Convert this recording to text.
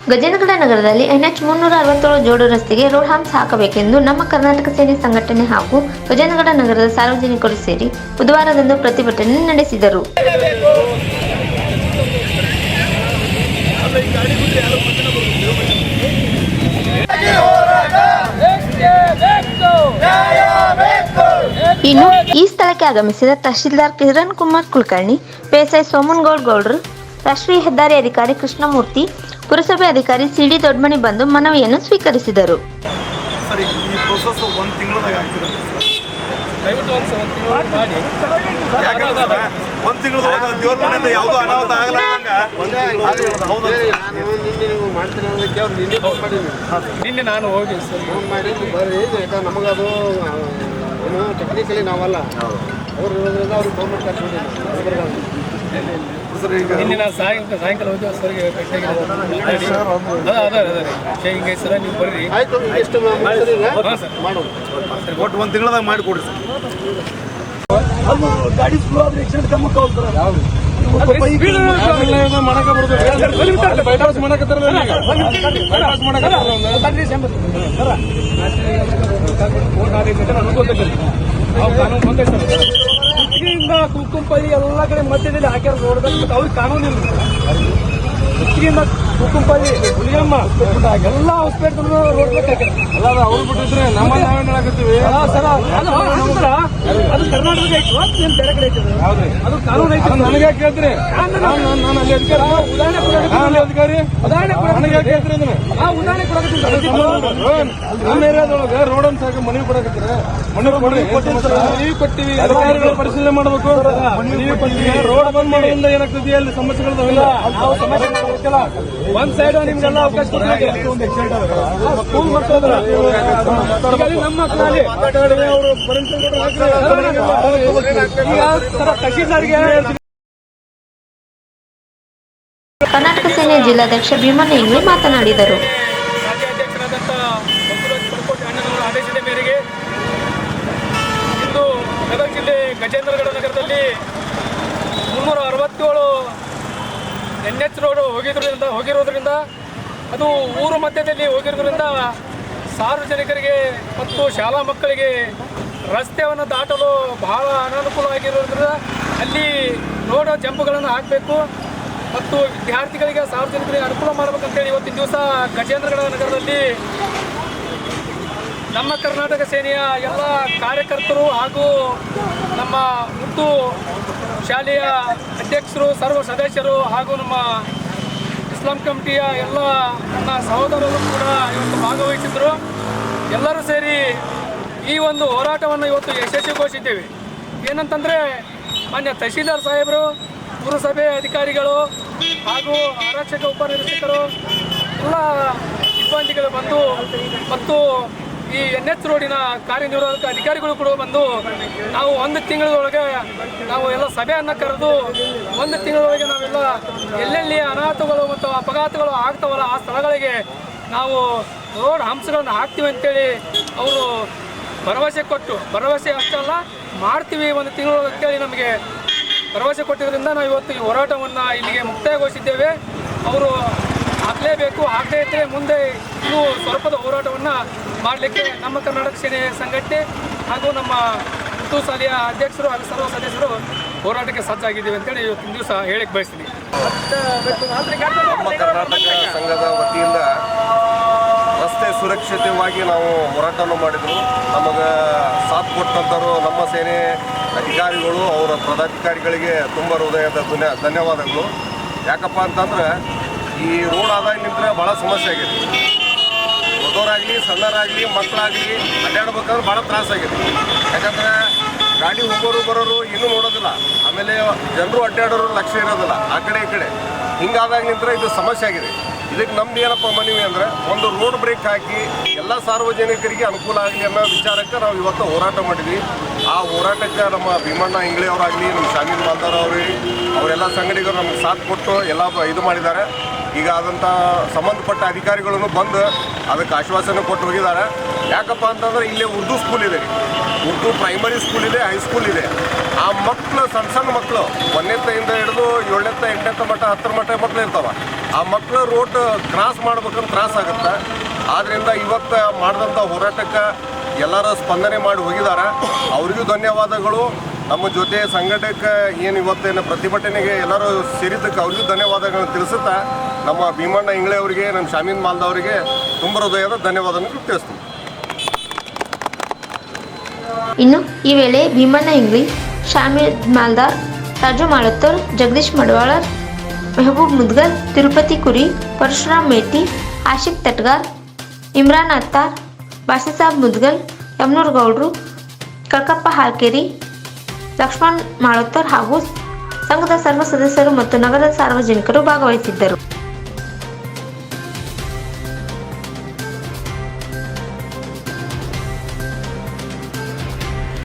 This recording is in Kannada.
ಗಜೇಂದ್ರಗಡ ನಗರದಲ್ಲಿ ಎನ್ಎಚ್ ಮುನ್ನೂರ ಅರವತ್ತೇಳು ಜೋಡು ರಸ್ತೆಗೆ ರೋಡ್ ಹಾಂಪ್ಸ್ ಹಾಕಬೇಕೆಂದು ನಮ್ಮ ಕರ್ನಾಟಕ ಸೇನೆ ಸಂಘಟನೆ ಹಾಗೂ ಗಜೇಂದ್ರಗಡ ನಗರದ ಸಾರ್ವಜನಿಕರು ಸೇರಿ ಬುಧವಾರದಂದು ಪ್ರತಿಭಟನೆ ನಡೆಸಿದರು. ಇನ್ನು ಈ ಸ್ಥಳಕ್ಕೆ ಆಗಮಿಸಿದ ತಹಶೀಲ್ದಾರ್ ಕಿರಣ್ ಕುಮಾರ್ ಕುಲಕರ್ಣಿ ಪಿಎಸ್ಐ ಸೋಮನಗೌಡ್ ಗೌಡ್ರು ರಾಷ್ಟ್ರೀಯ ಹೆದ್ದಾರಿ ಅಧಿಕಾರಿ ಕೃಷ್ಣಮೂರ್ತಿ ಪುರಸಭೆ ಅಧಿಕಾರಿ ಸಿಡಿ ದೊಡ್ಮಣಿ ಬಂದು ಮನವಿಯನ್ನು ಸ್ವೀಕರಿಸಿದರು. ಸರ್ ಈ ಪ್ರೊಸೆಸ್ ಒಂದು ತಿಂಗಳದಾಗ ಆಗ್ತಿರೋದು ದಯವಿಟ್ಟು ಒಂದು ಸಲ ಮಾಡಿ. ಯಾಕಂದ್ರೆ ಒಂದು ತಿಂಗಳು ದೇವ್ರ ಮನೆಯಿಂದ ಯಾವುದೋ ಅನಾಹುತ ಆಗಲ್ಲ ಹೌದು ನಾನು ನಿನ್ನೆ ನಾನು ಹೋಗಿ ಸರ್. ಫೋನ್ ಮಾಡಿ ಬರ್ರಿ ಯಾಕಂದ್ರೆ ನಮಗದು ಏನು ಟೆಕ್ನಿಕಲಿ ನಾವಲ್ಲ. ಅವ್ರು ಇರೋದ್ರಿಂದ ಅವ್ರಿಗೆ ಗೌರ್ಮೆಂಟ್ ಸರ್ ನಿನ್ನೆ ನಾನು ಸಾಯಂಕಾಲ ಸಾಯಂಕಾಲ ಹೋಗಿ ಸರ್ಗೆ ಅದ ಅದ ಅದ ರೀ ಹಿಂಗೆ ಸರ ನೀವು ಬರ್ರಿ ಆಯ್ತು ಎಷ್ಟು ಮುಗಿಸಿದ್ರೆ ಹಾಂ ಸರ್ ಮಾಡೋಣ ಒಟ್ಟು ಒಂದು ಕಾನೂನು ಮಾಡಿ ಕೊಡ್ರಿ ಸರ್ ಕುಂಕುಂಪಲ್ಲಿ ಎಲ್ಲ ಕಡೆ ಮಧ್ಯದಲ್ಲಿ ಹಾಕ್ಯಾರ ನೋಡ್ಬೇಕು ಮತ್ತೆ ಅವ್ರಿಗೆ ಕಾನೂನು ಇಲ್ಲ. ಹೆಚ್ಚಿಗಿಂದ ಕುಕ್ಕುಂಪಲ್ಲಿ ಹುಲಿಯಮ್ಮ ಎಲ್ಲ ಹಾಸ್ಪಿಟಲ್ ಹಾಕ್ಯಾರ. ಅಲ್ಲ ಅವ್ರು ಬಿಟ್ಟಿದ್ರೆ ನಮ್ಮ ನಾವೇ ಹೇಳಕತ್ತೀವಿ ಸರ್, ಅದು ಕರ್ನಾಟಕ ಐತಿ ಏನ್ ಬೇರೆ ಕಡೆ ಐತಿ ಅದು? ಕಾನೂನು ಐತೆ. ನನಗೆ ಕೇಳ್ತೀರಿ. ನಾನು ಅಲ್ಲಿ ಅಧಿಕಾರಿ. ಉದಾಹರಣೆ ನಾನು ಅಧಿಕಾರಿ. ಉದಾಹರಣೆ ನನಗೆ ಕೇಳ್ತೀರಿ ಅದನ್ನ ಆ ಉದಾಹರಣೆ ಸರ್. ನಮ್ಮ ಏರಿಯಾದೊಳಗೆ ರೋಡ್ ಅಂತ ಹಾಕಿ ಮನವಿ ಕೊಡಕತ್ತೀರ ಮನವಿ ಕೊಡ್ರಿ. ಮನವಿ ಕೊಟ್ಟಿವಿ ಅಧಿಕಾರಿಗಳು ಪರಿಶೀಲನೆ ಮಾಡಬೇಕು. ಮನವಿ ಕೊಟ್ಟಿವಿ ರೋಡ್ ಬಂದ್ ಮಾಡೋದ್ರಿಂದ ಏನಾಗ್ತದೆ? ಅಲ್ಲಿ ಸಮಸ್ಯೆಗಳಿದಾವಿಲ್ಲ ನಾವು ಸಮಸ್ಯೆ. ಒಂದ್ ಸೈಡ್ ನಿಮ್ಗೆಲ್ಲ ಅವಕಾಶ ಕೊಟ್ಟಿದ್ದೀವಿ. ಕೂಲ್ ಮಾಡ್ತಾಯಿದ್ರ. ನಮ್ಮ ಮಕ್ಕಳಲ್ಲಿ ಅವರು ತಹಶೀಲ್ದಾರ್ಗೆ ಕರ್ನಾಟಕ ಸೇನೆ ಜಿಲ್ಲಾಧ್ಯಕ್ಷ ಭೀಮಣ್ಣ ಇಂಗ್ಲಿ ಮಾತನಾಡಿದರು. ಆದೇಶದ ಮೇರೆಗೆ ಇಂದು ಗದಗ ಜಿಲ್ಲೆ ಗಜೇಂದ್ರಗಡ ನಗರದಲ್ಲಿ ಮುನ್ನೂರ ಅರವತ್ತೇಳು ಎನ್ ಎಚ್ ರೋಡು ಹೋಗಿದ್ರಿಂದ ಹೋಗಿರೋದ್ರಿಂದ, ಅದು ಊರು ಮಧ್ಯದಲ್ಲಿ ಹೋಗಿರೋದ್ರಿಂದ ಸಾರ್ವಜನಿಕರಿಗೆ ಮತ್ತು ಶಾಲಾ ಮಕ್ಕಳಿಗೆ ರಸ್ತೆಯನ್ನು ದಾಟಲು ಬಹಳ ಅನಾನುಕೂಲ ಆಗಿರೋದ್ರಿಂದ ಅಲ್ಲಿ ರೋಡ್ ಜಂಪ್ಗಳನ್ನು ಹಾಕಬೇಕು ಮತ್ತು ವಿದ್ಯಾರ್ಥಿಗಳಿಗೆ ಸಾರ್ವಜನಿಕರಿಗೆ ಅನುಕೂಲ ಮಾಡಬೇಕಂತೇಳಿ ಇವತ್ತಿನ ದಿವಸ ಗಜೇಂದ್ರಗಡ ನಗರದಲ್ಲಿ ನಮ್ಮ ಕರ್ನಾಟಕ ಸೇನೆಯ ಎಲ್ಲ ಕಾರ್ಯಕರ್ತರು ಹಾಗೂ ನಮ್ಮ ಮುತ್ತು ಶಾಲೆಯ ಅಧ್ಯಕ್ಷರು, ಸರ್ವ ಸದಸ್ಯರು ಹಾಗೂ ನಮ್ಮ ಇಸ್ಲಾಂ ಕಮಿಟಿಯ ಎಲ್ಲ ನನ್ನ ಸಹೋದರರು ಕೂಡ ಇವತ್ತು ಭಾಗವಹಿಸಿದರು. ಎಲ್ಲರೂ ಸೇರಿ ಈ ಒಂದು ಹೋರಾಟವನ್ನು ಇವತ್ತು ಯಶಸ್ವಿಗೊಳಿಸಿದ್ದೇವೆ ಏನಂತಂದರೆ, ಮಾನ್ಯ ತಹಶೀಲ್ದಾರ್ ಸಾಹೇಬರು, ಪುರಸಭೆ ಅಧಿಕಾರಿಗಳು ಹಾಗೂ ಆರಕ್ಷಕ ಉಪನಿರೀಕ್ಷಕರು, ಎಲ್ಲ ಸಿಬ್ಬಂದಿಗಳು ಬಂದು ಮತ್ತು ಈ ಎನ್ ಎಚ್ ರೋಡಿನ ಕಾರ್ಯನಿರ್ವಾಹಕ ಅಧಿಕಾರಿಗಳು ಕೂಡ ಬಂದು ನಾವು ಒಂದು ತಿಂಗಳೊಳಗೆ ನಾವು ಎಲ್ಲ ಸಭೆಯನ್ನು ಕರೆದು ಒಂದು ತಿಂಗಳೊಳಗೆ ನಾವೆಲ್ಲ ಎಲ್ಲೆಲ್ಲಿ ಅನಾಹುತಗಳು ಮತ್ತು ಅಪಘಾತಗಳು ಆಗ್ತಾವಲ್ಲ ಆ ಸ್ಥಳಗಳಿಗೆ ನಾವು ರೋಡ್ ಹಂಸಗಳನ್ನು ಹಾಕ್ತೀವಿ ಅಂತೇಳಿ ಅವರು ಭರವಸೆ ಕೊಟ್ಟು, ಭರವಸೆ ಅಷ್ಟಲ್ಲ, ಮಾಡ್ತೀವಿ ಒಂದು ತಿಂಗಳು ಅಂತೇಳಿ ನಮಗೆ ಭರವಸೆ ಕೊಟ್ಟಿದ್ದರಿಂದ ನಾವು ಇವತ್ತು ಈ ಹೋರಾಟವನ್ನು ಇಲ್ಲಿಗೆ ಮುಕ್ತಾಯಗೊಳಿಸಿದ್ದೇವೆ. ಅವರು ಆಗಲೇಬೇಕು ಆಗದೇ ಇದ್ದರೆ ಮುಂದೆ ಇನ್ನೂ ಸ್ವಲ್ಪದ ಹೋರಾಟವನ್ನು ಮಾಡಲಿಕ್ಕೆ ನಮ್ಮ ಕರ್ನಾಟಕ ಸೇನೆ ಸಂಘಟನೆ ಹಾಗೂ ನಮ್ಮ ಹಿಂದೂ ಶಾಲೆಯ ಅಧ್ಯಕ್ಷರು ಹಾಗೂ ಸರ್ವ ಸದಸ್ಯರು ಹೋರಾಟಕ್ಕೆ ಸಜ್ಜಾಗಿದ್ದೀವಿ ಅಂತೇಳಿ ಇವತ್ತಿನ ದಿವಸ ಹೇಳಿಕ್ಕೆ ಬಯಸ್ತೀನಿ. ನಮ್ಮ ಸಂಘದ ವತಿಯಿಂದ ಸುರಕ್ಷಿತವಾಗಿ ನಾವು ಹೋರಾಟವನ್ನು ಮಾಡಿದರು ನಮಗೆ ಸಾಥ್ ಕೊಟ್ಟಂಥವರು ನಮ್ಮ ಸೇನೆ ಅಧಿಕಾರಿಗಳು, ಅವರ ಪದಾಧಿಕಾರಿಗಳಿಗೆ ತುಂಬ ಹೃದಯದ ಧನ್ಯ, ಧನ್ಯವಾದಗಳು. ಯಾಕಪ್ಪ ಅಂತಂದ್ರೆ, ಈ ರೋಡ್ ಆದಾಗಿನಿಂದ ಭಾಳ ಸಮಸ್ಯೆ ಆಗಿದೆ. ದೊಡ್ಡವರಾಗಲಿ ಸಣ್ಣರಾಗಲಿ ಮಕ್ಕಳಾಗಲಿ ಅಡ್ಡಾಡ್ಬೇಕಂದ್ರೆ ಭಾಳ ತ್ರಾಸಾಗಿದೆ ಯಾಕಂದ್ರೆ, ಗಾಡಿ ಹೋಗೋರು ಬರೋರು ಇನ್ನೂ ನೋಡೋದಿಲ್ಲ. ಆಮೇಲೆ ಜನರು ಅಡ್ಡಾಡೋರು ಲಕ್ಷ್ಯ ಇರೋದಿಲ್ಲ. ಆ ಕಡೆ ಈ ಕಡೆ. ಹಿಂಗಾದಾಗ ನಿಂತರೆ ಇದು ಸಮಸ್ಯೆ ಆಗಿದೆ. ಇದಕ್ಕೆ ನಮ್ದು ಏನಪ್ಪ ಮನವಿ ಅಂದ್ರೆ ಒಂದು ರೋಡ್ ಬ್ರೇಕ್ ಹಾಕಿ ಎಲ್ಲ ಸಾರ್ವಜನಿಕರಿಗೆ ಅನುಕೂಲ ಆಗಲಿ ಅನ್ನೋ ವಿಚಾರಕ್ಕೆ ನಾವು ಇವತ್ತು ಹೋರಾಟ ಮಾಡಿದ್ವಿ. ಆ ಹೋರಾಟಕ್ಕೆ ನಮ್ಮ ಭೀಮಣ್ಣ ಇಂಗ್ಳಿ ಅವರಾಗಲಿ, ನಮ್ಮ ಶಾಮೀಲ್ ಮಾಲ್ದಾರ್ ಅವ್ರಿ, ಅವರೆಲ್ಲ ಸಂಗಡಿಗರು ನಮ್ಗೆ ಸಾಥ್ ಕೊಟ್ಟು ಎಲ್ಲ ಇದು ಮಾಡಿದ್ದಾರೆ. ಈಗ ಆದಂಥ ಸಂಬಂಧಪಟ್ಟ ಅಧಿಕಾರಿಗಳನ್ನು ಬಂದು ಅದಕ್ಕೆ ಆಶ್ವಾಸನೆ ಕೊಟ್ಟು ಹೋಗಿದ್ದಾರೆ. ಯಾಕಪ್ಪ ಅಂತಂದ್ರೆ ಇಲ್ಲಿ ಉರ್ದು ಸ್ಕೂಲ್ ಇದೆ. ಉರ್ದು ಪ್ರೈಮರಿ ಸ್ಕೂಲ್ ಇದೆ ಹೈಸ್ಕೂಲ್ ಇದೆ. ಆ ಮಕ್ಕಳು ಸಣ್ಣ ಸಣ್ಣ ಮಕ್ಕಳು ಒಂದನೇತೆಯಿಂದ ಹಿಡಿದು ಏಳನೇತ್ತ ಎಂಟನೇತ್ತ ಮಟ್ಟ, ಹತ್ತರ ಮಟ್ಟ ಮಕ್ಕಳು ಇರ್ತಾವ. ಆ ಮಕ್ಕಳು ರೋಡ್ ಕ್ರಾಸ್ ಮಾಡ್ಬೇಕಂದ್ರೆ ತ್ರಾಸ ಆಗುತ್ತೆ. ಆದ್ದರಿಂದ ಇವತ್ತು ಮಾಡಿದಂಥ ಹೋರಾಟಕ್ಕೆ ಎಲ್ಲರ ಸ್ಪಂದನೆ ಮಾಡಿ ಹೋಗಿದ್ದಾರೆ. ಅವರಿಗೂ ಧನ್ಯವಾದಗಳು. ನಮ್ಮ ಜೊತೆ ಸಂಘಟಕ ಏನು ಇವತ್ತೇನು ಪ್ರತಿಭಟನೆಗೆ ಎಲ್ಲರೂ ಸೇರಿದ್ದಕ್ಕೆ ಅವ್ರಿಗೂ ಧನ್ಯವಾದಗಳನ್ನು ತಿಳಿಸುತ್ತಾ ನಮ್ಮ ಭೀಮಣ್ಣ ಇಂಗ್ಳೆ ಅವರಿಗೆ, ನಮ್ಮ ಶಾಮೀನ್ ಮಾಲ್ದವರಿಗೆ ತುಂಬ ಹೃದಯದ ಧನ್ಯವಾದವನ್ನು ತಿಳಿಸ್ತೀನಿ. ಇನ್ನು ಈ ವೇಳೆ ಭೀಮಣ್ಣ ಇಂಗ್ಲಿ ಶಾಮೀದ್ ಮಾಲ್ದಾರ್ ರಾಜು ಮಾಳತ್ತರ್, ಜಗದೀಶ್ ಮಡವಾಳರ್, ಮೆಹಬೂಬ್ ಮುದ್ಗಲ್, ತಿರುಪತಿ ಕುರಿ, ಪರಶುರಾಮ್ ಮೇಟಿ, ಆಶಿಕ್ ತಟ್ಗಾರ್, ಇಮ್ರಾನ್ ಅತ್ತಾರ್ ಬಾಸಿಸಾಬ್ ಮುದ್ಗಲ್, ಯಮನೂರ್ ಗೌಡ್ರು ಕಳಕಪ್ಪ ಹಾಲ್ಕೇರಿ, ಲಕ್ಷ್ಮಣ್ ಮಾಳತ್ತರ್ ಹಾಗೂ ಸಂಘದ ಸರ್ವ ಸದಸ್ಯರು ಮತ್ತು ನಗರದ ಸಾರ್ವಜನಿಕರು ಭಾಗವಹಿಸಿದ್ದರು.